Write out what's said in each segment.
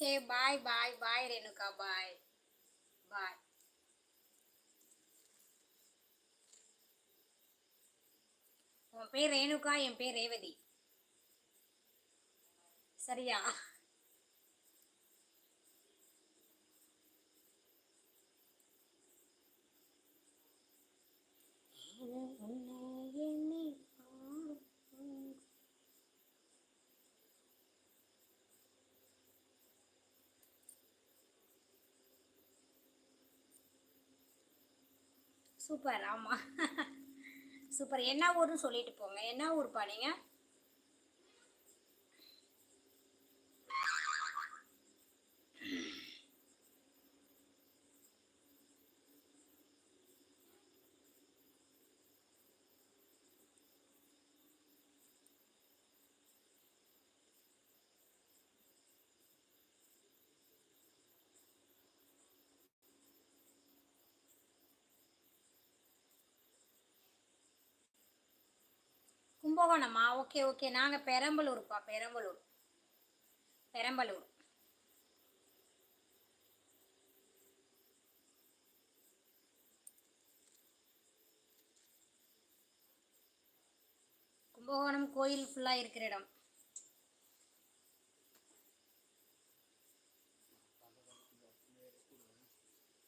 Okay bye பாய் பாய் ரேணுகா பாய் பாய் உன் பேர் ரேணுகா என் பேர் ரேவதி. சரியா? சூப்பர் ஆமாம் சூப்பர். என்ன ஊர்னு சொல்லிட்டு போங்க. என்ன ஊர்ப்பா நீங்கள் கும்பகோணமா ஓகே ஓகே. நாங்கள் பெரம்பலூர்ப்பா பெரம்பலூர். பெரம்பலூர். கும்பகோணம் கோயில் ஃபுல்லாக இருக்கிற இடம்.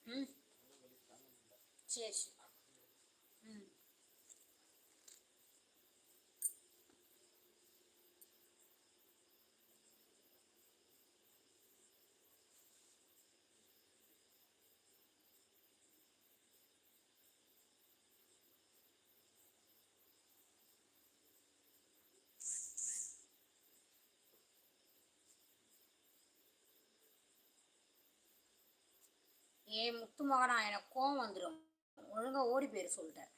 ம். சரி சரி. ஏ முத்து மகனா எனக்கு கோவம் வந்துடும் ஒழுங்காக ஓடி போயிரு சொல்லிட்டேன்.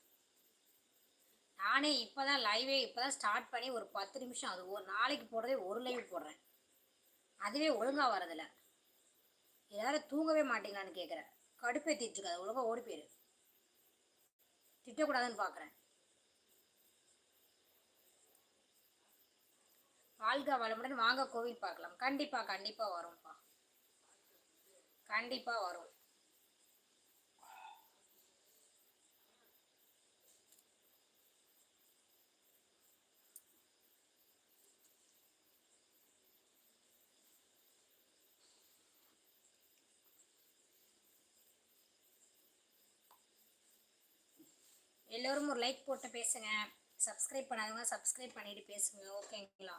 நானே இப்போ தான் லைவே இப்போ தான் ஸ்டார்ட் பண்ணி ஒரு பத்து நிமிஷம். அது ஒரு நாளைக்கு போடுறதே ஒரு லைவ் போடுறேன். அதுவே ஒழுங்காக வரதில்ல எல்லாரும் தூங்கவே மாட்டீங்களான்னு கேட்குறேன் கடுப்பே இருக்காது ஒழுங்காக ஓடி போயிரு. திட்டக்கூடாதுன்னு பார்க்குறேன் வாழ்க வளமுடன் வாங்க கோவில் பார்க்கலாம். கண்டிப்பாக கண்டிப்பாக வரும்ப்பா கண்டிப்பாக வரும். எல்லோரும் ஒரு லைக் போட்டு பேசுங்க. சப்ஸ்கிரைப் பண்ணாதவங்க சப்ஸ்கிரைப் பண்ணிட்டு பேசுங்க. ஓகேங்களா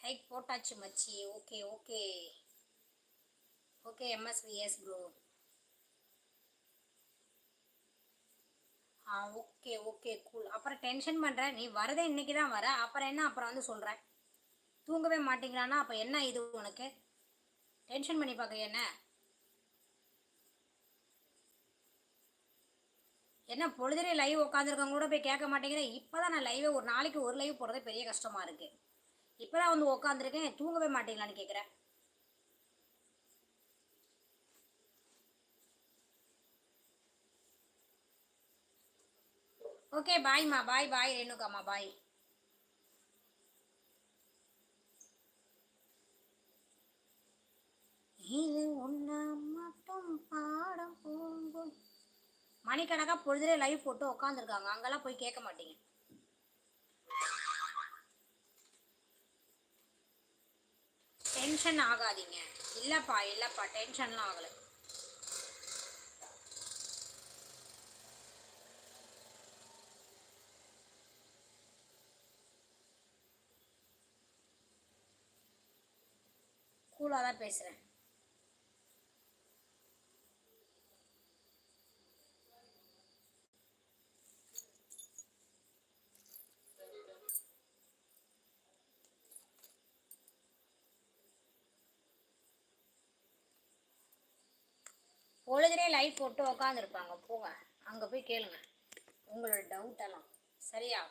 லைக் போட்டாச்சு மச்சி. Okay okay okay MSVS bro ஆ ஓகே ஓகே கூல் அப்புறம் டென்ஷன் பண்ணுற நீ வரதே இன்னைக்கு தான் வர. அப்புறம் என்ன? அப்புறம் வந்து சொல்கிறேன் தூங்கவே மாட்டேங்கிறானா? அப்போ என்ன இது உனக்கு? டென்ஷன் பண்ணி பார்க்குறிய என்ன? என்ன பொழுதுலேயே லைவ் உட்காந்துருக்கவங்க கூட போய் கேட்க மாட்டேங்கிறேன் இப்போ தான் நான் லைவே ஒரு நாளைக்கு ஒரு லைவ் போடுறதே பெரிய கஷ்டமாக இருக்குது இப்போ தான் வந்து உட்காந்துருக்கேன் தூங்கவே மாட்டீங்களான்னு கேட்குறேன் ஓகே பாய்மா பாய் பாய் ரேணுகாமா பாய் இது ஒன்று மட்டும் பாடம் போகும். மணிக்கணக்காக பொழுதுலே லைவ் போட்டு உட்காந்துருக்காங்க அங்கெல்லாம் போய் கேட்க மாட்டீங்க. டென்ஷன் ஆகாதீங்க. இல்லைப்பா இல்லைப்பா டென்ஷன்லாம் ஆகலை. கூலாக தான் பேசுகிறேன் பொழுதுனே லைட் போட்டு உக்காந்துருப்பாங்க. போங்க. அங்கே போய் கேளுங்க. உங்களோட டவுட் எல்லாம் சரியா?